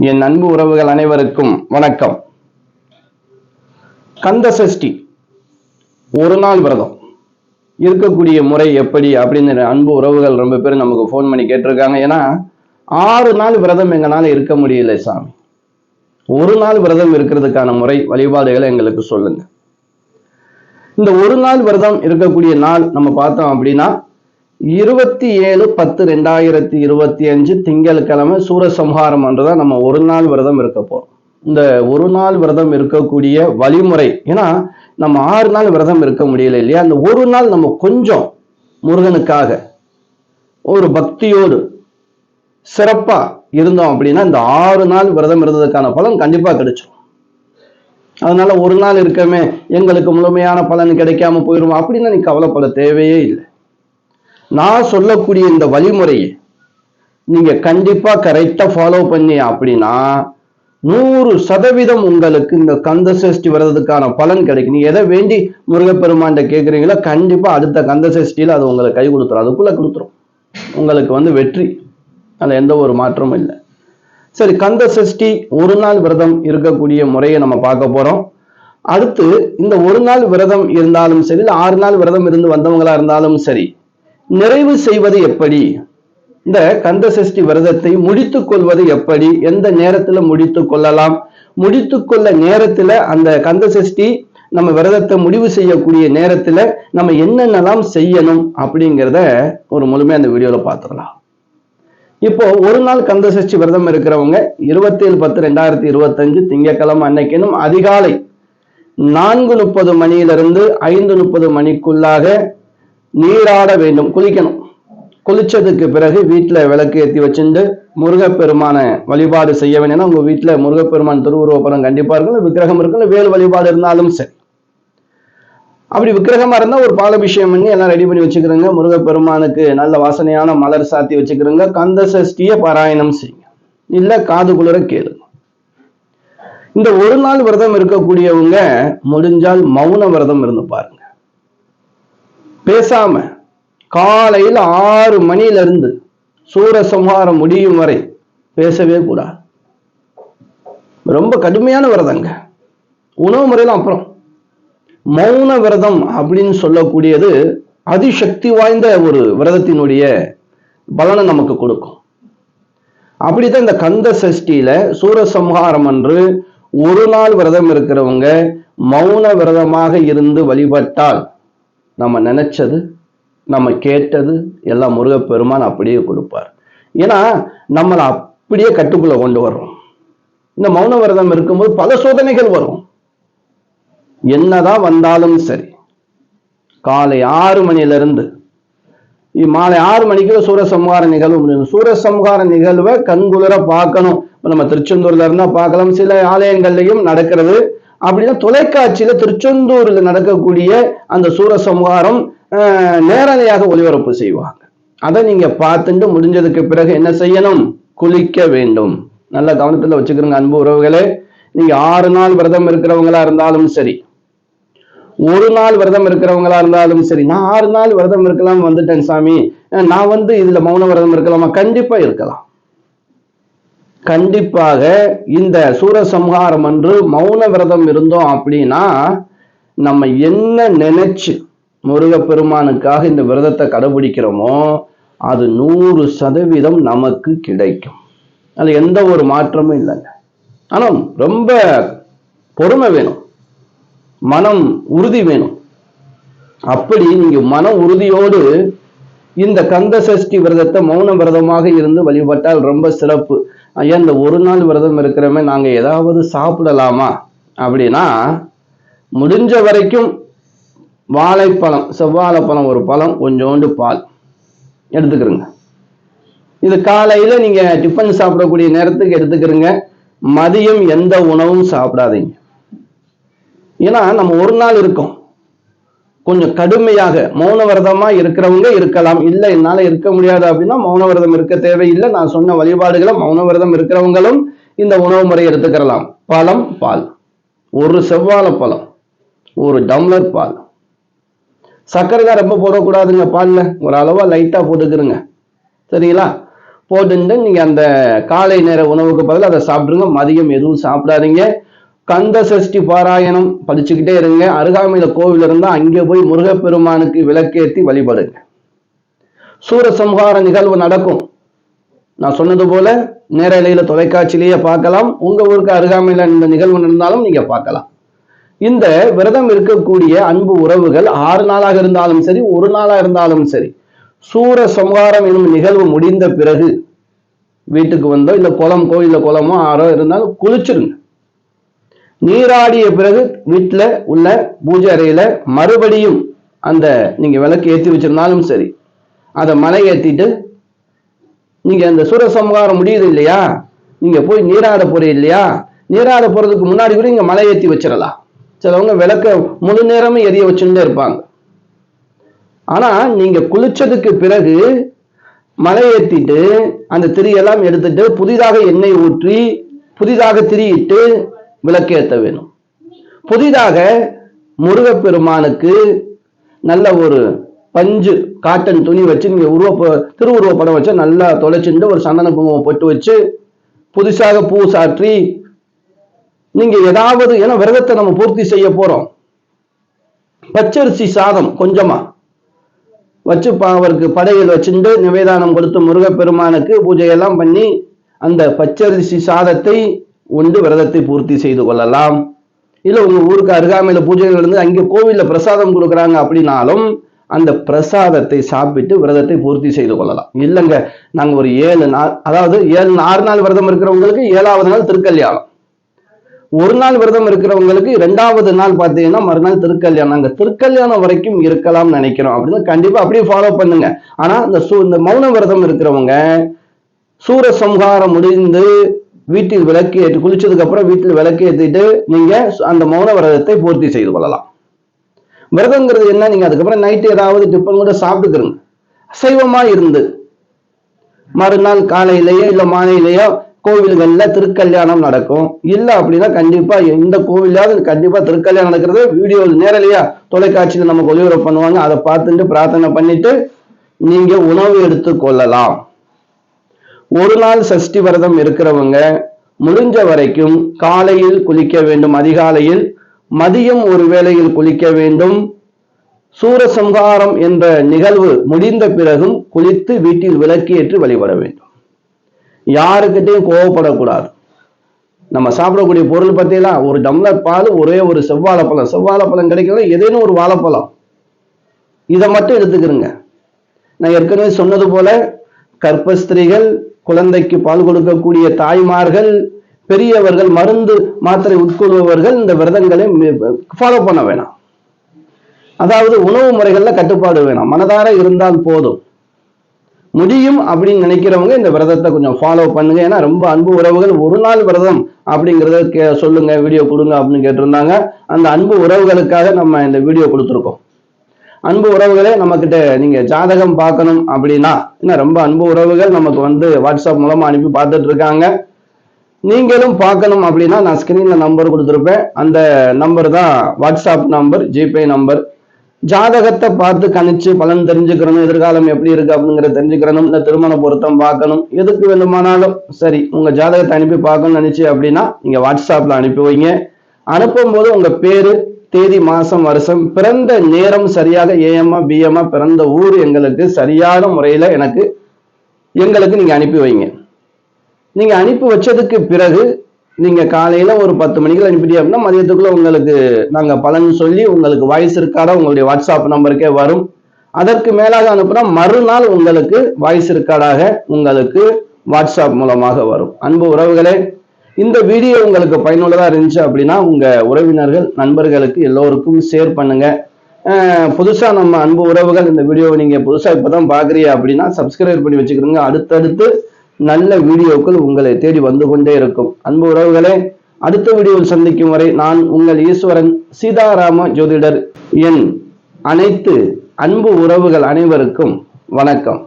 என் அன்பு உறவுகள் அனைவருக்கும் வணக்கம். கந்த சஷ்டி ஒரு நாள் விரதம். இருக்கக்கூடிய முறை எப்படி அப்படின்னு அன்பு உறவுகள் ரொம்ப பேர் நமக்கு ஃபோன் பண்ணி கேட்டிருக்காங்க. ஏன்னா ஆறு நாள் விரதம் எங்களால் இருக்க முடியல சாமி. ஒரு நாள் விரதம் இருக்கிறதுக்கான முறை வழிபாடுகளை எங்களுக்கு சொல்லுங்க. இந்த ஒரு நாள் விரதம் இருக்கக்கூடிய நாள் நம்ம பார்த்தோம் அப்படின்னா இருபத்தி ஏழு பத்து ரெண்டாயிரத்தி இருபத்தி அஞ்சு திங்கட்கிழமை சூரசம்ஹாரம் என்றுதான் நம்ம ஒரு நாள் விரதம் இருக்க போறோம். இந்த ஒரு நாள் விரதம் இருக்கக்கூடிய வழிமுறை ஏன்னா நம்ம ஆறு நாள் விரதம் இருக்க முடியல இல்லையா? அந்த ஒரு நாள் நம்ம கொஞ்சம் முருகனுக்காக ஒரு பக்தியோடு சிறப்பா இருந்தோம் அப்படின்னா இந்த ஆறு நாள் விரதம் இருந்ததுக்கான பலன் கண்டிப்பா கிடைச்சிடும் அதனால ஒரு நாள் இருக்கமே எங்களுக்கு முழுமையான பலன் கிடைக்காம போயிடும் அப்படின்னு நீ கவலைப்பட தேவையே இல்லை. நான் சொல்லக்கூடிய இந்த வழிமுறையை நீங்க கண்டிப்பா கரெக்டா ஃபாலோ பண்ணி அப்படின்னா நூறு சதவீதம் உங்களுக்கு இந்த கந்த சஷ்டி வர்றதுக்கான பலன் கிடைக்கும். நீங்கள் எதை வேண்டி முருகப்பெருமான்கிட்ட கேட்குறீங்களோ கண்டிப்பா அடுத்த கந்த சஷ்டியில அது உங்களுக்கு கை கொடுத்துரும். அதுக்குள்ள கொடுத்துரும். உங்களுக்கு வந்து வெற்றி. அதில் எந்த ஒரு மாற்றமும் இல்லை. சரி கந்த சஷ்டி ஒரு நாள் விரதம் இருக்கக்கூடிய முறையை நம்ம பார்க்க போறோம். அடுத்து இந்த ஒரு நாள் விரதம் இருந்தாலும் சரி இல்லை ஆறு நாள் விரதம் இருந்து வந்தவங்களா இருந்தாலும் சரி நிறைவு செய்வது எப்படி? இந்த கந்த சஷ்டி விரதத்தை முடித்து கொள்வது எப்படி? எந்த நேரத்துல முடித்து கொள்ளலாம்? முடித்து கொள்ள நேரத்துல அந்த கந்த சஷ்டி நம்ம விரதத்தை முடிவு செய்யக்கூடிய நேரத்துல நம்ம என்னென்னலாம் செய்யணும் அப்படிங்கிறத ஒரு முழுமையா அந்த வீடியோல பார்த்துடலாம் இப்போ ஒரு நாள் கந்த சஷ்டி விரதம் இருக்கிறவங்க இருபத்தேழு பத்து ரெண்டாயிரத்தி இருபத்தஞ்சு திங்கட்கிழமை அன்னைக்கினும் அதிகாலை நான்கு முப்பது மணியிலிருந்து ஐந்து முப்பது மணிக்குள்ளாக நீராட வேண்டும் குளிக்கணும். குளிச்சதுக்கு பிறகு வீட்டுல விளக்கு ஏற்றி வச்சுட்டு முருகப்பெருமானை வழிபாடு செய்ய வேணும்னா உங்க வீட்டுல முருகப்பெருமான் திருவுருவப்படம் கண்டிப்பாக இருக்கும். விக்கிரகம் இருக்கும் வேல் வழிபாடு இருந்தாலும் சரி. அப்படி விக்கிரகமாக இருந்தா ஒரு பாலபிஷேகம் பண்ணி எல்லாம் ரெடி பண்ணி வச்சுக்கிறோங்க. முருகப்பெருமானுக்கு நல்ல வாசனையான மலர் சாத்தி வச்சுக்கிறோங்க. கந்த சஷ்டியை பாராயணம் செய்யுங்க. இல்லை காது குளிர கேளுங்க. இந்த ஒரு நாள் விரதம் இருக்கக்கூடியவங்க முடிஞ்சால் மௌன விரதம் இருந்து பாருங்க. பேசாம காலையில் ஆறு மணில இருந்து சூரசம்ஹாரம் முடியும் வரை பேசவே கூடாது. ரொம்ப கடுமையான விரதங்க உணவு முறையில அப்புறம். மௌன விரதம் அப்படின்னு சொல்லக்கூடியது அதிசக்தி வாய்ந்த ஒரு விரதத்தினுடைய பலனை நமக்கு கொடுக்கும். அப்படித்தான் இந்த கந்த சஷ்டியில சூரசம்ஹாரம் அன்று ஒரு நாள் விரதம் இருக்கிறவங்க மௌன விரதமாக இருந்து வழிபட்டால் நம்ம நினைச்சது நம்ம கேட்டது எல்லாம் முருகப்பெருமான் அப்படியே கொடுப்பார். ஏன்னா நம்மளை அப்படியே கட்டுக்குள்ள கொண்டு வர்றோம். இந்த மௌன விரதம் இருக்கும்போது பல சோதனைகள் வரும். என்னதான் வந்தாலும் சரி காலை ஆறு மணியிலிருந்து மாலை ஆறு மணிக்கு சூரசம்ஹார நிகழ்வு முடியும். சூரசம்ஹார நிகழ்வை கண்குளிர பார்க்கணும். நம்ம திருச்செந்தூர்ல இருந்தா பார்க்கலாம். சில ஆலயங்கள்லயும் நடக்கிறது. அப்படின்னா தொலைக்காட்சியில திருச்செந்தூர்ல நடக்கக்கூடிய அந்த சூரசம்ஹாரம் ஆஹ், ஒளிபரப்பு செய்வாங்க. அதை நீங்க பார்த்துட்டு முடிஞ்சதுக்கு பிறகு என்ன செய்யணும்? குளிக்க வேண்டும். நல்ல கவனத்துல வச்சுக்கிறோங்க அன்பு உறவுகளே. நீங்க ஆறு நாள் விரதம் இருக்கிறவங்களா இருந்தாலும் சரி ஒரு நாள் விரதம் இருக்கிறவங்களா இருந்தாலும் சரி நான் ஆறு நாள் விரதம் இருக்கலாம் வந்துட்டேன் சாமி. அஹ் நான் வந்து இதுல மௌன விரதம் இருக்கலாமா? கண்டிப்பா இருக்கலாம். கண்டிப்பாக இந்த சூரசம்ஹாரம் அன்று மௌன விரதம் இருந்தோம் அப்படின்னா நம்ம என்ன நினைச்சு முருகப்பெருமானுக்காக இந்த விரதத்தை கடைபிடிக்கிறோமோ அது நூறு சதவீதம் நமக்கு கிடைக்கும். அது எந்த ஒரு மாற்றமும் இல்லைங்க. ஆனா ரொம்ப பொறுமை வேணும். மனம் உறுதி வேணும். அப்படி நீங்க மன உறுதியோடு இந்த கந்த சஷ்டி விரதத்தை மௌன விரதமாக இருந்து வழிபட்டால் ரொம்ப சிறப்பு. ஐயா இந்த ஒரு நாள் விரதம் இருக்கிறமே நாங்க ஏதாவது சாப்பிடலாமா? அப்படின்னா முடிஞ்ச வரைக்கும் வாழைப்பழம் செவ்வாழைப்பழம் ஒரு பழம் கொஞ்சோண்டு பால் எடுத்துக்கிறோங்க. இது காலையில நீங்க டிஃபன் சாப்பிடக்கூடிய நேரத்துக்கு எடுத்துக்கிறோங்க. மதியம் எந்த உணவும் சாப்பிடாதீங்க. ஏன்னா நம்ம ஒரு நாள் இருக்கோம். கொஞ்சம் கடுமையாக மௌன விரதமா இருக்கிறவங்க இருக்கலாம். இல்லை என்னால இருக்க முடியாது அப்படின்னா மௌன விரதம் இருக்க தேவையில்லை. நான் சொன்ன வழிபாடுகளை மௌன விரதம் இருக்கிறவங்களும் இந்த உணவு முறை எடுத்துக்கிறலாம். பழம் பால். ஒரு செவ்வாழை பழம் ஒரு டம்ளர் பால். சர்க்கரை தான் ரொம்ப போடக்கூடாதுங்க பாலில். ஒரு அளவாக லைட்டாக போட்டுக்கிறங்க சரிங்களா? போட்டுட்டு நீங்கள் அந்த காலை நேர உணவுக்கு பதில் அதை சாப்பிடுங்க. மதியம் எதுவும் சாப்பிடாதீங்க. கந்த சஷ்டி பாராயணம் படிச்சுக்கிட்டே இருங்க. அருகாமையில கோவில் இருந்தா அங்கே போய் முருகப்பெருமானுக்கு விளக்கேத்தி வழிபடுங்க. சூரசம்ஹார நிகழ்வு நடக்கும். நான் சொன்னது போல நேரலையில தொலைக்காட்சியிலேயே பார்க்கலாம். உங்க ஊருக்கு அருகாமையில இந்த நிகழ்வு நடந்தாலும் நீங்க பார்க்கலாம். இந்த விரதம் இருக்கக்கூடிய அன்பு உறவுகள் ஆறு நாளாக இருந்தாலும் சரி ஒரு நாளா இருந்தாலும் சரி சூர சம்ஹாரம் எனும் நிகழ்வு முடிந்த பிறகு வீட்டுக்கு வந்தோ இல்ல குளம் கோயிலில் குளமோ ஆறோ இருந்தாலும் குளிச்சிருங்க. நீராடிய பிறகு வீட்டில் உள்ள பூஜை அறையில மறுபடியும் அந்த நீங்க விளக்கு ஏற்றி வச்சிருந்தாலும் சரி அதை மலை ஏற்றிட்டு நீங்க அந்த சூரசம்ஹாரம் முடியுது இல்லையா? நீங்க போய் நீராட போறீங்க இல்லையா? நீராட போறதுக்கு முன்னாடி கூட இங்க மலை ஏற்றி வச்சிடலாம். சிலவங்க விளக்க முழு நேரமும் எரிய வச்சுட்டே இருப்பாங்க. ஆனா நீங்க குளிச்சதுக்கு பிறகு மலை ஏற்றிட்டு அந்த திரியெல்லாம் எடுத்துட்டு புதிதாக எண்ணெய் ஊற்றி புதிதாக திரியிட்டு விளக்கேற்ற வேணும். புதிதாக முருகப்பெருமானுக்கு நல்ல ஒரு பஞ்சு காட்டன் துணி வச்சு நீங்கள் உருவ திருவுருவ படம் வச்சு நல்லா தொலைச்சுட்டு ஒரு சந்தன குங்குமம் பொட்டு வச்சு புதுசாக பூ சாற்றி நீங்க ஏதாவது ஏன்னா விரதத்தை நம்ம பூர்த்தி செய்ய போறோம். பச்சரிசி சாதம் கொஞ்சமா வச்சு ப- அவருக்கு படையில் வச்சுட்டு நிவேதானம் கொடுத்து முருகப்பெருமானுக்கு பூஜையெல்லாம் பண்ணி அந்த பச்சரிசி சாதத்தை உண்டு விரதத்தை பூர்த்தி செய்து கொள்ளலாம். இல்ல உங்க ஊருக்கு அருகாமையில பூஜைகள் இருந்து அங்கே கோவில்ல பிரசாதம் கொடுக்குறாங்க அப்படின்னாலும் அந்த பிரசாதத்தை சாப்பிட்டு விரதத்தை பூர்த்தி செய்து கொள்ளலாம். இல்லைங்க நாங்க ஒரு ஏழு நாள் அதாவது ஏழு ஆறு நாள் விரதம் இருக்கிறவங்களுக்கு ஏழாவது நாள் திருக்கல்யாணம். ஒரு நாள் விரதம் இருக்கிறவங்களுக்கு ரெண்டாவது நாள் பார்த்தீங்கன்னா மறுநாள் திருக்கல்யாணம். நாங்கள் திருக்கல்யாணம் வரைக்கும் இருக்கலாம் நினைக்கிறோம் அப்படின்னு கண்டிப்பா அப்படியே ஃபாலோ பண்ணுங்க. ஆனா இந்த சூ இந்த மௌன விரதம் இருக்கிறவங்க சூரசம்ஹாரம் முடிந்து வீட்டில் விளக்கு ஏற்றி குளிச்சதுக்கு அப்புறம் வீட்டில் விளக்கு ஏற்றிட்டு நீங்க அந்த மௌன விரதத்தை பூர்த்தி செய்து கொள்ளலாம். விரதங்கிறது என்ன? நீங்க அதுக்கப்புறம் நைட்டு ஏதாவது டிஃபன் கூட சாப்பிட்டுக்கிறங்க அசைவமா இருந்து. மறுநாள் காலையிலேயோ இல்ல மாலையிலேயோ கோவில்கள்ல திருக்கல்யாணம் நடக்கும். இல்ல அப்படின்னா கண்டிப்பா எந்த கோவிலாவது கண்டிப்பா திருக்கல்யாணம் நடக்கிறது. வீடியோ நேரலையா தொலைக்காட்சியில நமக்கு ஒளிபரப்பு பண்ணுவாங்க. அதை பார்த்துட்டு பிரார்த்தனை பண்ணிட்டு நீங்க உணவு எடுத்து கொள்ளலாம். ஒரு நாள் சஷ்டி விரதம் இருக்கிறவங்க முடிஞ்ச வரைக்கும் காலையில் குளிக்க வேண்டும் அதிகாலையில் மதியம் ஒரு வேளையில் குளிக்க வேண்டும். சூரசம்ஹாரம் என்ற நிகழ்வு முடிந்த பிறகும் குளித்து வீட்டில் விளக்கேற்று வழிபட வேண்டும். யாருக்கிட்டையும் கோவப்படக்கூடாது. நம்ம சாப்பிடக்கூடிய பொருள் பார்த்தீங்கன்னா ஒரு டம்ளர் பால் ஒரே ஒரு செவ்வாழைப்பழம். செவ்வாழைப்பழம் கிடைக்கல ஏதேனும் ஒரு வாழைப்பழம். இதை மட்டும் எடுத்துக்கிறோங்க. நான் ஏற்கனவே சொன்னது போல கர்ப்பஸ்திரிகள் குழந்தைக்கு பால் கொடுக்கக்கூடிய தாய்மார்கள் பெரியவர்கள் மருந்து மாத்திரை உட்கொள்பவர்கள் இந்த விரதங்களை ஃபாலோ பண்ண வேணாம். அதாவது உணவு முறைகள்ல கட்டுப்பாடு வேணாம். மனதார இருந்தால் போதும். முடியும் அப்படின்னு நினைக்கிறவங்க இந்த விரதத்தை கொஞ்சம் ஃபாலோ பண்ணுங்க. ஏன்னா ரொம்ப அன்பு உறவுகள் ஒரு நாள் விரதம் அப்படிங்கிறத கே சொல்லுங்க வீடியோ கொடுங்க அப்படின்னு கேட்டிருந்தாங்க. அந்த அன்பு உறவுகளுக்காக நம்ம இந்த வீடியோ கொடுத்துருக்கோம். அன்பு உறவுகளே நம்மக்கிட்ட நீங்க ஜாதகம் பார்க்கணும் அப்படின்னா என்ன ரொம்ப அன்பு உறவுகள் நமக்கு வந்து வாட்ஸ்அப் மூலமா அனுப்பி பார்த்துட்டு இருக்காங்க நீங்களும் பார்க்கணும் அப்படின்னா நான் ஸ்கிரீன்ல நம்பர் கொடுத்துருப்பேன். அந்த நம்பர் தான் வாட்ஸ்அப் நம்பர் ஜிபே நம்பர் ஜாதகத்தை பார்த்து கணிச்சு பலன் தெரிஞ்சுக்கிறணும் எதிர்காலம் எப்படி இருக்கு அப்படிங்கிறத தெரிஞ்சுக்கிறணும் இந்த திருமண பொருத்தம் பார்க்கணும் எதுக்கு வேண்டுமானாலும் சரி உங்க ஜாதகத்தை அனுப்பி பார்க்கணும்னு நினைச்சு அப்படின்னா நீங்க வாட்ஸ்அப்ல அனுப்பி வைங்க. அனுப்பும்போது உங்க பேரு தேதி மாசம் வருஷம் பிறந்த நேரம் சரியாக ஏஎம்மா பிஎம்மா பிறந்த ஊர் எங்களுக்கு சரியான முறையில எனக்கு எங்களுக்கு நீங்க அனுப்பி வைங்க. நீங்க அனுப்பி வச்சதுக்கு பிறகு நீங்க காலையில ஒரு பத்து மணிக்கு அனுப்பிட்டீங்க அப்படின்னா மதியத்துக்குள்ள உங்களுக்கு நாங்க பலன் சொல்லி உங்களுக்கு வாய்ஸ் ரெக்கார்டா உங்களுடைய வாட்ஸ்அப் நம்பருக்கே வரும். அதற்கு மேலாக அனுப்புனா மறுநாள் உங்களுக்கு வாய்ஸ் ரெக்கார்டாக உங்களுக்கு வாட்ஸ்அப் மூலமாக வரும். அன்பு உறவுகளே இந்த வீடியோ உங்களுக்கு பயனுள்ளதாக இருந்துச்சு அப்படின்னா உங்கள் உறவினர்கள் நண்பர்களுக்கு எல்லோருக்கும் ஷேர் பண்ணுங்க. புதுசாக நம்ம அன்பு உறவுகள் இந்த வீடியோவை புதுசாக இப்போ தான் பார்க்குறீங்க அப்படின்னா சப்ஸ்கிரைப் பண்ணி வச்சுக்கிறோங்க. அடுத்தடுத்து நல்ல வீடியோக்கள் உங்களை தேடி வந்து கொண்டே இருக்கும். அன்பு உறவுகளே அடுத்த வீடியோவில் சந்திக்கும் வரை நான் உங்கள் ஈஸ்வரன் சீதாராம ஜோதிடர் என் அனைத்து அன்பு உறவுகள் அனைவருக்கும் வணக்கம்.